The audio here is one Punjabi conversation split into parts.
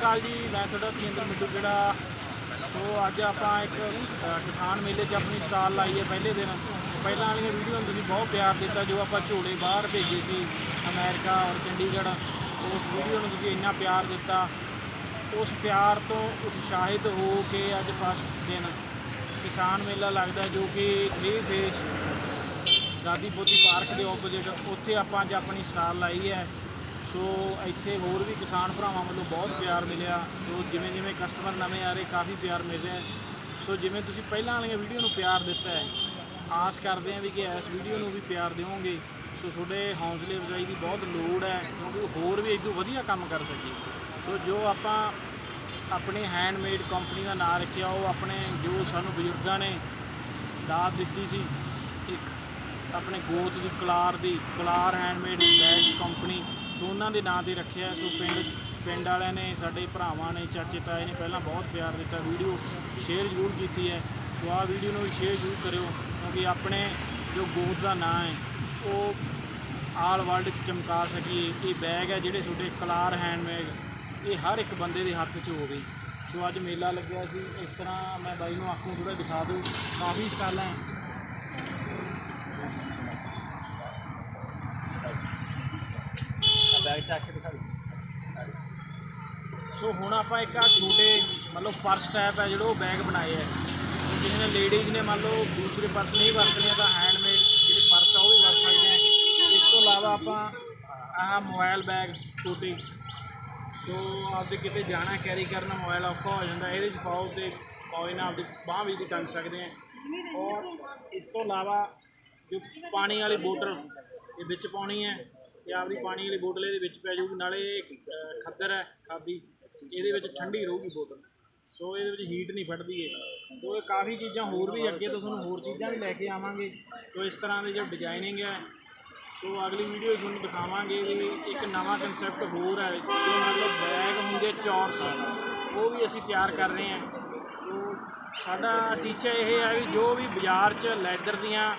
ਅਕਾਲ ਜੀ, ਮੈਂ ਤੁਹਾਡਾ ਤੇਂਦਰ ਮਿੱਟੂ ਜਿਹੜਾ। ਸੋ ਅੱਜ ਆਪਾਂ ਇੱਕ ਕਿਸਾਨ ਮੇਲੇ 'ਚ ਆਪਣੀ ਸਟਾਲ ਲਾਈ ਹੈ ਪਹਿਲੇ ਦਿਨ। ਪਹਿਲਾਂ ਵਾਲੀਆਂ ਵੀਡੀਓ ਨੂੰ ਤੁਸੀਂ ਬਹੁਤ ਪਿਆਰ ਦਿੱਤਾ, ਜੋ ਆਪਾਂ ਝੋਲੇ ਬਾਹਰ ਭੇਜੇ ਸੀ ਅਮਰੀਕਾ ਔਰ ਚੰਡੀਗੜ੍ਹ। ਉਸ ਵੀਡੀਓ ਨੂੰ ਤੁਸੀਂ ਇੰਨਾ ਪਿਆਰ ਦਿੱਤਾ, ਉਸ ਪਿਆਰ ਤੋਂ ਉਤਸ਼ਾਹਿਤ ਹੋ ਕੇ ਅੱਜ ਫਸਟ ਦਿਨ। ਕਿਸਾਨ ਮੇਲਾ ਲੱਗਦਾ ਜੋ ਕਿ 3 ਫੇਸ ਦਾਦੀ ਪੋਤੀ ਪਾਰਕ ਦੇ ਆਪੋਜ਼ਿਟ ਉੱਥੇ ਆਪਾਂ ਅੱਜ ਆਪਣੀ ਸਟਾਲ ਲਾਈ ਹੈ। ਸੋ ਇੱਥੇ ਹੋਰ ਵੀ ਕਿਸਾਨ ਭਰਾਵਾਂ ਵੱਲੋਂ ਬਹੁਤ ਪਿਆਰ ਮਿਲਿਆ। ਸੋ ਜਿਵੇਂ ਜਿਵੇਂ ਕਸਟਮਰ ਨਵੇਂ ਆ ਰਹੇ, ਕਾਫੀ ਪਿਆਰ ਮਿਲ ਰਿਹਾ ਸੋ ਜਿਵੇਂ ਤੁਸੀਂ ਪਹਿਲਾਂ ਵਾਲੀਆਂ ਵੀਡੀਓ ਨੂੰ ਪਿਆਰ ਦਿੱਤਾ ਹੈ, ਆਸ ਕਰਦੇ ਹਾਂ ਵੀ ਕਿ ਇਸ ਵੀਡੀਓ ਨੂੰ ਵੀ ਪਿਆਰ ਦਿਓਗੇ। ਸੋ ਤੁਹਾਡੇ ਹੌਸਲੇ ਅਫਜ਼ਾਈ ਦੀ ਬਹੁਤ ਲੋੜ ਹੈ, ਕਿਉਂਕਿ ਹੋਰ ਵੀ ਇਦੋਂ ਵਧੀਆ ਕੰਮ ਕਰ ਸਕੀਏ ਸੋ ਜੋ ਆਪਾਂ ਆਪਣੇ ਹੈਂਡਮੇਡ ਕੰਪਨੀ ਦਾ ਨਾਮ ਰੱਖਿਆ, ਉਹ ਆਪਣੇ ਜੋ ਸਾਨੂੰ ਬਜ਼ੁਰਗਾਂ ਨੇ ਦਾਤ ਦਿੱਤੀ ਸੀ, ਇੱਕ ਆਪਣੇ ਗੋਤ ਦੀ, ਕਲਾਰ ਦੀ, Kalar handmade bag company so ਉਹਨਾਂ ਦੇ ਨਾਂ ਤੇ ਰੱਖਿਆ ਸੋ ਪਿੰਡ ਪਿੰਡ ਵਾਲਿਆਂ ਨੇ, ਸਾਡੇ ਭਰਾਵਾਂ ਨੇ, ਚਾਚੇ ਤਾਏ ਨੇ ਪਹਿਲਾਂ ਬਹੁਤ ਪਿਆਰ ਦਿੱਤਾ। ਵੀਡੀਓ ਸ਼ੇਅਰ ਜ਼ਰੂਰ ਕੀਤੀ ਹੈ। ਸੋ ਆਹ ਵੀਡੀਓ ਨੂੰ ਵੀ ਸ਼ੇਅਰ ਜ਼ਰੂਰ ਕਰਿਓ ਕਿਉਂਕਿ ਆਪਣੇ ਜੋ ਗੋਤ ਦਾ ਨਾਂ ਹੈ, ਉਹ ਆਲ ਵਰਲਡ 'ਚ ਚਮਕਾ ਸਕੀਏ। ਇਹ ਬੈਗ ਹੈ ਜਿਹੜੇ ਤੁਹਾਡੇ ਕਲਾਰ ਹੈਂਡਮੇਡ ਇਹ ਹਰ ਇੱਕ ਬੰਦੇ ਦੇ ਹੱਥ 'ਚ ਹੋਵੇ। ਸੋ ਅੱਜ ਮੇਲਾ ਲੱਗਿਆ ਸੀ। ਇਸ ਤਰ੍ਹਾਂ ਮੈਂ ਬਾਈ ਨੂੰ ਆਖੂ ਥੋੜਾ ਦਿਖਾ ਦਿਓ। ਕਾਫੀ ਸਟਾਲਾਂ ਹੈ ਬੈਗ ਕੇ ਦਿਖਾ ਦਿਓ ਸੋ ਹੁਣ ਆਪਾਂ ਇੱਕ ਆ ਛੋਟੇ, ਮਤਲਬ ਪਰਸ ਟਾਈਪ ਹੈ ਜਿਹੜਾ ਉਹ ਬੈਗ ਬਣਾਏ ਹੈ ਜਿਸ ਨੇ ਲੇਡੀਜ਼ ਨੇ ਮੰਨ ਲਓ ਦੂਸਰੇ ਪਰਸ ਨਹੀਂ ਵਰਤਣੇ ਤਾਂ ਹੈਂਡਮੇਡ ਜਿਹੜੇ ਪਰਸ ਆ ਉਹ ਵੀ ਵਰਤ ਸਕਦੇ ਆ। ਇਸ ਤੋਂ ਇਲਾਵਾ ਆਪਾਂ ਆਹ ਮੋਬਾਈਲ ਬੈਗ ਛੋਟੇ। ਸੋ ਆਪਦੇ ਕਿਤੇ ਜਾਣਾ ਕੈਰੀ ਕਰਨਾ ਮੋਬਾਈਲ ਔਖਾ ਹੋ ਜਾਂਦਾ, ਇਹਦੇ 'ਚ ਪਾਓ ਤੇ ਪਾਓ ਨਾਲ ਆਪਦੀ ਬਾਂਹ ਵੀ ਦੀ ਟੰਗ ਸਕਦੇ ਆ। ਔਰ ਇਸ ਤੋਂ ਇਲਾਵਾ ਜੋ ਪਾਣੀ ਵਾਲੀ ਬੋਤਲ ਇਹ ਵਿੱਚ ਪਾਉਣੀ ਹੈ ਤੇ ਆਪਦੀ ਪਾਣੀ ਵਾਲੀ ਬੋਤਲ ਇਹਦੇ ਵਿੱਚ ਪੈ ਜਾਊਗੀ, ਨਾਲੇ ਖੱਦਰ ਹੈ, ਖਾਦੀ। ਇਹਦੇ ਵਿੱਚ ਠੰਡੀ ਰਹੂਗੀ ਬੋਤਲ। ਸੋ ਇਹਦੇ ਵਿੱਚ ਹੀਟ ਨਹੀਂ ਫੜਦੀ ਹੈ ਸੋ ਇਹ ਕਾਫੀ ਚੀਜ਼ਾਂ ਹੋਰ ਵੀ ਅੱਗੇ ਤੋਂ ਤੁਹਾਨੂੰ ਹੋਰ ਚੀਜ਼ਾਂ ਵੀ ਲੈ ਕੇ ਆਵਾਂਗੇ। ਸੋ ਇਸ ਤਰ੍ਹਾਂ ਦੇ ਜੋ ਡਿਜ਼ਾਈਨਿੰਗ ਹੈ, ਸੋ ਅਗਲੀ ਵੀਡੀਓ ਤੁਹਾਨੂੰ ਦਿਖਾਵਾਂਗੇ ਵੀ ਇੱਕ ਨਵਾਂ ਕਨਸੈਪਟ ਹੋਰ ਹੈ, ਜੋ ਮਤਲਬ ਬੈਗ ਹੁੰਦੇ ਚੌਰਸ ਉਹ ਵੀ ਅਸੀਂ ਤਿਆਰ ਕਰ ਰਹੇ ਹਾਂ। ਸੋ ਸਾਡਾ ਟੀਚਾ ਇਹ ਹੈ ਵੀ ਜੋ ਵੀ ਬਾਜ਼ਾਰ 'ਚ ਲੈਦਰ ਦੀਆਂ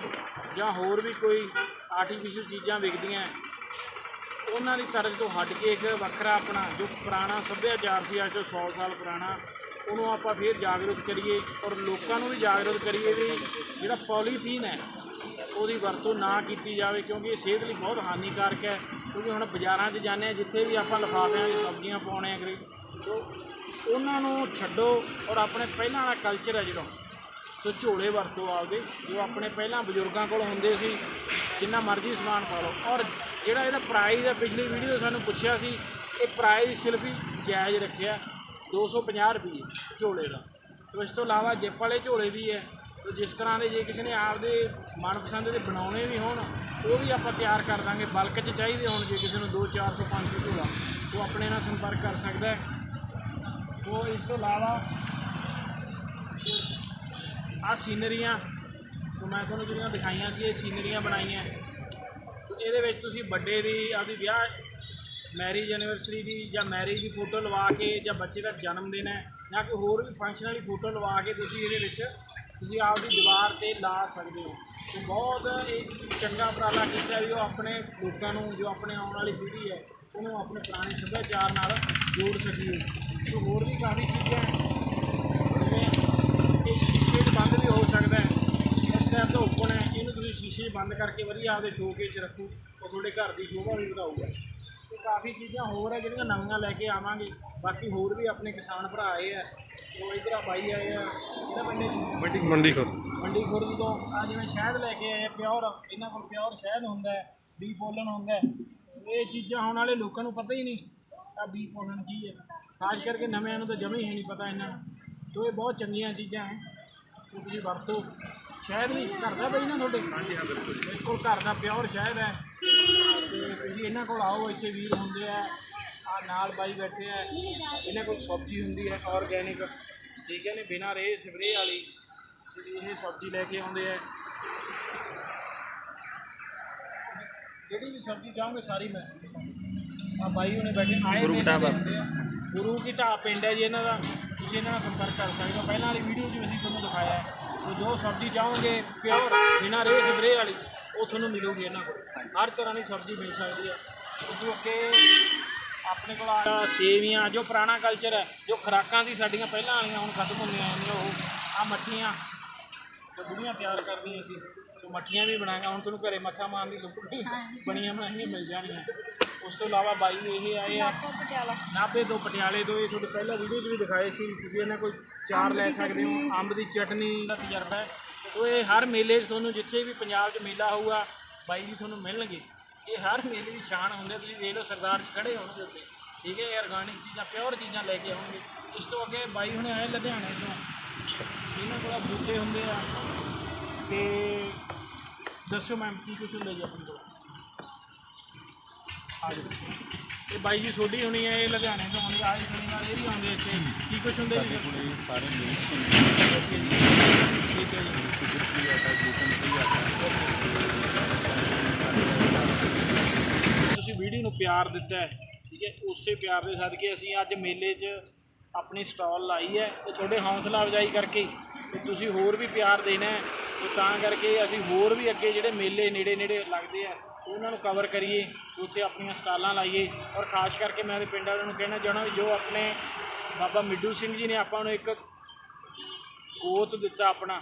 ਜਾਂ ਹੋਰ ਵੀ ਕੋਈ ਆਰਟੀਫੀਸ਼ੀਅਲ ਚੀਜ਼ਾਂ ਵਿਕਦੀਆਂ ਉਹਨਾਂ ਦੀ ਤਰਜ਼ ਤੋਂ ਹਟ ਕੇ ਇੱਕ ਵੱਖਰਾ ਆਪਣਾ ਜੋ ਪੁਰਾਣਾ ਸੱਭਿਆਚਾਰ ਸੀ, ਅੱਜ ਤੋਂ 100 ਸਾਲ ਪੁਰਾਣਾ। ਉਹਨੂੰ ਆਪਾਂ ਫੇਰ ਜਾਗਰੂਕ ਕਰੀਏ ਔਰ ਲੋਕਾਂ ਨੂੰ ਵੀ ਜਾਗਰੂਕ ਕਰੀਏ ਵੀ ਜਿਹੜਾ ਪੋਲੀਥੀਨ ਹੈ, ਉਹਦੀ ਵਰਤੋਂ ਨਾ ਕੀਤੀ ਜਾਵੇ ਕਿਉਂਕਿ ਇਹ ਸਿਹਤ ਲਈ ਬਹੁਤ ਹਾਨੀਕਾਰਕ ਹੈ। ਕਿਉਂਕਿ ਹੁਣ ਬਾਜ਼ਾਰਾਂ 'ਚ ਜਾਂਦੇ ਹਾਂ, ਜਿੱਥੇ ਵੀ ਆਪਾਂ ਲਿਫਾਫਿਆਂ 'ਚ ਸਬਜ਼ੀਆਂ ਪਾਉਣੇ ਆ ਕਰੀ, ਸੋ ਉਹਨਾਂ ਨੂੰ ਛੱਡੋ ਔਰ ਆਪਣੇ ਪਹਿਲਾਂ ਵਾਲਾ ਕਲਚਰ ਹੈ ਜਿਹੜਾ, ਸੋ ਝੋਲੇ ਵਰਤੋ ਆਪਦੇ, ਜੋ ਆਪਣੇ ਪਹਿਲਾਂ ਬਜ਼ੁਰਗਾਂ ਕੋਲ ਹੁੰਦੇ ਸੀ, ਜਿੰਨਾ ਮਰਜ਼ੀ ਸਮਾਨ ਪਾ ਲਓ। ਔਰ ਜਿਹੜਾ ਇਹਦਾ ਪ੍ਰਾਈਜ਼ ਹੈ ਪਿਛਲੀ ਵੀਡੀਓ ਸਾਨੂੰ ਪੁੱਛਿਆ ਸੀ ਇਹ ਪ੍ਰਾਈਜ਼ ਸਿਰਫ ਹੀ ਜਾਇਜ਼ ਰੱਖਿਆ 250 ਰੁਪਏ ਝੋਲੇ ਦਾ। ਤੇ ਇਸ ਤੋਂ ਇਲਾਵਾ ਜਿਪ ਵਾਲੇ ਝੋਲੇ ਵੀ ਹੈ। ਤੇ ਜਿਸ ਤਰ੍ਹਾਂ ਦੇ ਜੇ ਕਿਸੇ ਨੇ ਆਪਦੇ ਮਨਪਸੰਦ ਦੇ ਬਣਾਉਣੇ ਵੀ ਹੋਣ, ਉਹ ਵੀ ਆਪਾਂ ਤਿਆਰ ਕਰ ਦਾਂਗੇ। ਬਲਕ 'ਚ ਚਾਹੀਦੇ ਹੋਣ ਜੇ ਕਿਸੇ ਨੂੰ 2 400 500 ਝੋਲਾ, ਉਹ ਆਪਣੇ ਨਾਲ ਸੰਪਰਕ ਕਰ ਸਕਦਾ ਹੈ। ਉਹ ਇਸ ਤੋਂ ਇਲਾਵਾ ਆ ਸੀਨਰੀਆਂ, ਤੋਂ ਮੈਂ ਤੁਹਾਨੂੰ ਜਿਹੜੀਆਂ ਦਿਖਾਈਆਂ ਸੀ, ਇਹ ਸੀਨਰੀਆਂ ਬਣਾਈਆਂ। ਇਹਦੇ ਵਿੱਚ ਤੁਸੀਂ ਵੱਡੇ ਦੀ ਆਪਦੀ ਵਿਆਹ ਮੈਰਿਜ ਐਨੀਵਰਸਰੀ ਦੀ ਜਾਂ ਮੈਰਿਜ ਦੀ ਫੋਟੋ ਲਵਾ ਕੇ ਜਾਂ ਬੱਚੇ ਦਾ ਜਨਮ ਦਿਨ ਹੈ ਜਾਂ ਕੋਈ ਹੋਰ ਵੀ ਫੰਕਸ਼ਨ ਵਾਲੀ ਫੋਟੋ ਲਵਾ ਕੇ ਤੁਸੀਂ ਇਹਦੇ ਵਿੱਚ ਤੁਸੀਂ ਆਪਦੀ ਦੀਵਾਰ ਤੇ ਲਾ ਸਕਦੇ ਹੋ। ਤੇ ਬਹੁਤ ਇਹ ਚੰਗਾ ਉਪਰਾਲਾ ਕੀਤਾ ਵੀ ਉਹ ਆਪਣੇ ਲੋਕਾਂ ਨੂੰ, ਜੋ ਆਪਣੇ ਆਉਣ ਵਾਲੀ ਪੀੜ੍ਹੀ ਹੈ, ਉਹਨੂੰ ਆਪਣੇ ਪੁਰਾਣੇ ਸੱਭਿਆਚਾਰ ਨਾਲ ਜੋੜ ਸਕੀਏ। ਤੇ ਹੋਰ ਵੀ ਕਾਫੀ ਚੀਜ਼ਾਂ ਹੈ। ਜਿਵੇਂ ਇਹ ਸ਼ੀਸ਼ੇ 'ਚ ਬੰਦ ਵੀ ਹੋ ਸਕਦਾ ਹੈ। ਇਸ ਟਾਈਮ ਤੋਂ ਓਪਨ ਹੈ ਇਹਨੂੰ ਤੁਸੀਂ ਸ਼ੀਸ਼ੇ ਬੰਦ ਕਰਕੇ ਵਧੀਆ ਆਪਦੇ ਸ਼ੋਕੇਸ 'ਚ ਰੱਖੋ ਉਹ ਤੁਹਾਡੇ ਘਰ ਦੀ ਸ਼ੋਭਾ ਵੀ ਵਧਾਊਗਾ। ਤੇ ਕਾਫੀ ਚੀਜ਼ਾਂ ਹੋਰ ਹੈ ਜਿਹੜੀਆਂ ਨਵੀਆਂ ਲੈ ਕੇ ਆਵਾਂਗੇ। ਬਾਕੀ ਹੋਰ ਵੀ ਆਪਣੇ ਕਿਸਾਨ ਭਰਾ ਆਏ ਆ ਉਹ ਇਧਰ ਆ ਬਾਈ ਆਏ ਆ ਇਹਦਾ ਬੰਦੇ ਮੰਡੀ ਮੰਡੀ ਖੁਰ ਮੰਡੀ ਖੁਰਦ ਤੋਂ। ਆ ਜਿਵੇਂ ਸ਼ਹਿਦ ਲੈ ਕੇ ਆਏ ਆ ਪਿਓਰ। ਇਹਨਾਂ ਕੋਲ ਪਿਓਰ ਸ਼ਹਿਦ ਹੁੰਦਾ ਹੈ ਬੀ ਪੋਲਨ ਹੁੰਦਾ ਹੈ। ਇਹ ਚੀਜ਼ਾਂ ਹੁਣ ਵਾਲੇ ਲੋਕਾਂ ਨੂੰ ਪਤਾ ਹੀ ਨਹੀਂ ਆ ਬੀ ਪੋਲਨ ਕੀ ਹੈ। ਖਾਸ ਕਰਕੇ ਨਵਿਆਂ ਨੂੰ ਤਾਂ ਜਮੇ ਹੀ ਨਹੀਂ ਪਤਾ ਇਹਨਾਂ ਨੂੰ। ਸੋ ਇਹ ਬਹੁਤ ਚੰਗੀਆਂ ਚੀਜ਼ਾਂ ਹੈ। ਤੁਸੀਂ ਵਰਤੋ। ਸ਼ਹਿਦ ਵੀ ਘਰ ਦਾ ਬਈ ਨਾ ਤੁਹਾਡੇ? ਹਾਂਜੀ ਹਾਂ ਬਿਲਕੁਲ ਬਿਲਕੁਲ ਘਰ ਦਾ ਪਿਓਰ ਸ਼ਹਿਦ ਹੈ। ਤੇ ਤੁਸੀਂ ਇਹਨਾਂ ਕੋਲ ਆਓ ਇੱਥੇ ਵੀਰ ਹੁੰਦੇ ਆ। ਆ ਨਾਲ ਬਾਈ ਬੈਠੇ ਆ। ਇਹਨਾਂ ਕੋਲ ਸਬਜ਼ੀ ਹੁੰਦੀ ਹੈ ਆਰਗੈਨਿਕ ਠੀਕ ਹੈ ਨੇ ਬਿਨਾਂ ਰੇ ਸਪਰੇਅ ਵਾਲੀ। ਜਿਹੜੀ ਇਹ ਸਬਜ਼ੀ ਲੈ ਕੇ ਆਉਂਦੇ ਆ। ਜਿਹੜੀ ਵੀ ਸਬਜ਼ੀ ਚਾਹੋਗੇ ਸਾਰੀ ਮੈਂ ਆ ਬਾਈ ਉਹਨੇ ਬੈਠੇ ਆਏ ਗੁਰੂ ਕੀ ਢਾਬਾ। ਗੁਰੂ ਕੀ ਢਾਬ ਪਿੰਡ ਹੈ ਜੀ ਇਹਨਾਂ ਦਾ। ਤੁਸੀਂ ਇਹਨਾਂ ਨਾਲ ਸੰਪਰਕ ਕਰ ਸਕਦੇ ਹੋ। ਪਹਿਲਾਂ ਵਾਲੀ ਵੀਡੀਓ 'ਚ ਵੀ ਅਸੀਂ ਤੁਹਾਨੂੰ ਦਿਖਾਇਆ ਹੈ। ਜੋ ਸਬਜ਼ੀ ਚਾਹੋਗੇ ਪਿਓਰ ਬਿਨਾਂ ਰੇ ਸਪਰੇਅ ਵਾਲੀ, ਉਹ ਤੁਹਾਨੂੰ ਮਿਲੂਗੀ ਇਹਨਾਂ ਕੋਲ। ਹਰ ਤਰ੍ਹਾਂ ਦੀ ਸਬਜ਼ੀ ਮਿਲ ਸਕਦੀ ਹੈ। ਕਿਉਂਕਿ ਆਪਣੇ ਕੋਲ ਆ ਸੇਵੀਆਂ, ਜੋ ਪੁਰਾਣਾ ਕਲਚਰ ਹੈ, ਜੋ ਖੁਰਾਕਾਂ ਸੀ ਸਾਡੀਆਂ, ਪਹਿਲਾਂ ਵਾਲੀਆਂ, ਹੁਣ ਖਤਮ ਹੁੰਦੀਆਂ ਜਾਂਦੀਆਂ, ਉਹ ਆ ਮੱਠੀਆਂ ਜੋ ਬੁੜੀਆਂ ਤਿਆਰ ਕਰਦੀਆਂ ਸੀ। ਉਹ ਮੱਠੀਆਂ ਵੀ ਬਣਾਈਆਂ ਹੁਣ ਤੁਹਾਨੂੰ ਘਰੇ ਮੱਥਾ ਮਾਰਨ ਦੀ ਲੋੜ ਨਹੀਂ। ਬਣੀਆਂ ਬਣਾਈਆਂ ਮਿਲ ਜਾਣਗੀਆਂ ਉਸ ਤੋਂ ਇਲਾਵਾ ਬਾਈ ਇਹ ਆਏ ਆ। ਪਟਿਆਲਾ। ਨਾਭੇ ਤੋਂ ਪਟਿਆਲੇ ਤੋਂ ਇਹ ਤੁਹਾਡੇ ਪਹਿਲਾਂ ਵੀਡੀਓ 'ਚ ਵੀ ਦਿਖਾਏ ਸੀ। ਤੁਸੀਂ ਇਹਨਾਂ ਕੋਈ ਚਾਰ ਲੈ ਸਕਦੇ ਹੋ ਅੰਬ ਦੀ ਚਟਨੀ ਦਾ ਤਜਰਬਾ ਹੈ। ਸੋ ਇਹ ਹਰ ਮੇਲੇ 'ਚ ਤੁਹਾਨੂੰ ਜਿੱਥੇ ਵੀ ਪੰਜਾਬ 'ਚ ਮੇਲਾ ਹੋਊਗਾ ਬਾਈ ਜੀ ਤੁਹਾਨੂੰ ਮਿਲਣਗੇ। ਇਹ ਹਰ ਮੇਲੇ ਦੀ ਸ਼ਾਨ ਹੁੰਦੇ ਤੁਸੀਂ ਦੇਖ ਲਓ ਸਰਦਾਰ ਜੀ ਖੜੇ ਹੋਣਗੇ ਉੱਤੇ ਠੀਕ ਹੈ ਆਰਗੈਨਿਕ ਚੀਜ਼ਾਂ ਪਿਓਰ ਚੀਜ਼ਾਂ ਲੈ ਕੇ ਆਉਣਗੇ। ਇਸ ਤੋਂ ਅੱਗੇ ਬਾਈ ਹੁਣੇ ਆਏ ਲੁਧਿਆਣੇ ਤੋਂ। ਇਹਨਾਂ ਕੋਲ ਬੂਟੇ ਹੁੰਦੇ ਆ। ਤੇ ਦੱਸੋ ਮੈਮ ਕੀ ਕੁਛ ਹੁੰਦਾ ਜੀ ਆਪਣੇ ਕੋਲ? ਆ ਜਾਓ। ਇਹ ਬਾਈ ਜੀ ਸੋਢੀ ਹੋਣੀ ਹੈ ਇਹ ਲੁਧਿਆਣੇ ਤੋਂ ਆਉਂਦੇ ਆਏ ਸ਼ਨੀਵਾਰ ਇਹ ਵੀ ਆਉਂਦੇ ਇੱਥੇ। ਕੀ ਕੁਛ ਹੁੰਦੇ ਜੀ? ਕੋਲੇ ਸਾਰੇ ਮਿਕਸ ਓਕੇ ਜੀ। ਠੀਕ ਹੈ ਜੀ। ਕੁਦਰਤੀ ਆਟਾ ਗਲੂਟਨ ਫ੍ਰੀ ਆਟਾ। ਤੁਸੀਂ ਵੀਡੀਓ ਨੂੰ ਪਿਆਰ ਦਿੱਤਾ ਹੈ ਠੀਕ ਹੈ? ਉਸੇ ਪਿਆਰ ਦੇ ਸਦਕੇ ਅਸੀਂ ਅੱਜ ਮੇਲੇ 'ਚ ਆਪਣੀ ਸਟਾਲ ਲਾਈ ਹੈ ਤੇ ਤੁਹਾਡੇ ਹੌਸਲਾ ਅਫਜ਼ਾਈ ਕਰਕੇ ਤੇ ਤੁਸੀਂ ਹੋਰ ਵੀ ਪਿਆਰ ਦੇਣਾ ਹੈ। ਤੇ ਤਾਂ ਕਰਕੇ ਅਸੀਂ ਹੋਰ ਵੀ ਅੱਗੇ ਜਿਹੜੇ ਮੇਲੇ ਨੇੜੇ ਨੇੜੇ ਲੱਗਦੇ ਆ, ਉਹਨਾਂ ਨੂੰ ਕਵਰ ਕਰੀਏ, ਉੱਥੇ ਆਪਣੀਆਂ ਸਟਾਲਾਂ ਲਾਈਏ। ਔਰ ਖਾਸ ਕਰਕੇ ਮੈਂ ਤੇ ਪਿੰਡ ਵਾਲਿਆਂ ਨੂੰ ਕਹਿਣਾ ਚਾਹਣਾ ਵੀ ਜੋ ਆਪਣੇ ਬਾਬਾ ਮਿੱਡੂ ਸਿੰਘ ਜੀ ਨੇ ਆਪਾਂ ਨੂੰ ਇੱਕ ਗੋਤ ਦਿੱਤਾ ਆਪਣਾ,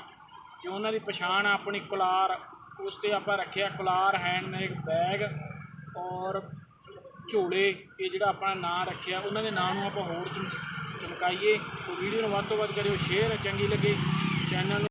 ਕਿ ਉਹਨਾਂ ਦੀ ਪਛਾਣ ਆ, ਆਪਣੀ ਕੁਲਾਰ, ਉਸ ਤੇ ਆਪਾਂ ਰੱਖਿਆ ਕੁਲਾਰ ਹੈਂਡਮੇਡ ਬੈਗ ਔਰ ਝੋਲੇ, ਇਹ ਜਿਹੜਾ ਆਪਣਾ ਨਾਂ ਰੱਖਿਆ, ਉਹਨਾਂ ਦੇ ਨਾਂ ਨੂੰ ਆਪਾਂ ਹੋਰ ਚਮ- ਚਮਕਾਈਏ ਉਹ ਵੀਡੀਓ ਨੂੰ ਵੱਧ ਤੋਂ ਵੱਧ ਕਰਿਓ ਸ਼ੇਅਰ ਚੰਗੀ ਲੱਗੇ ਚੈਨਲ ਨੂੰ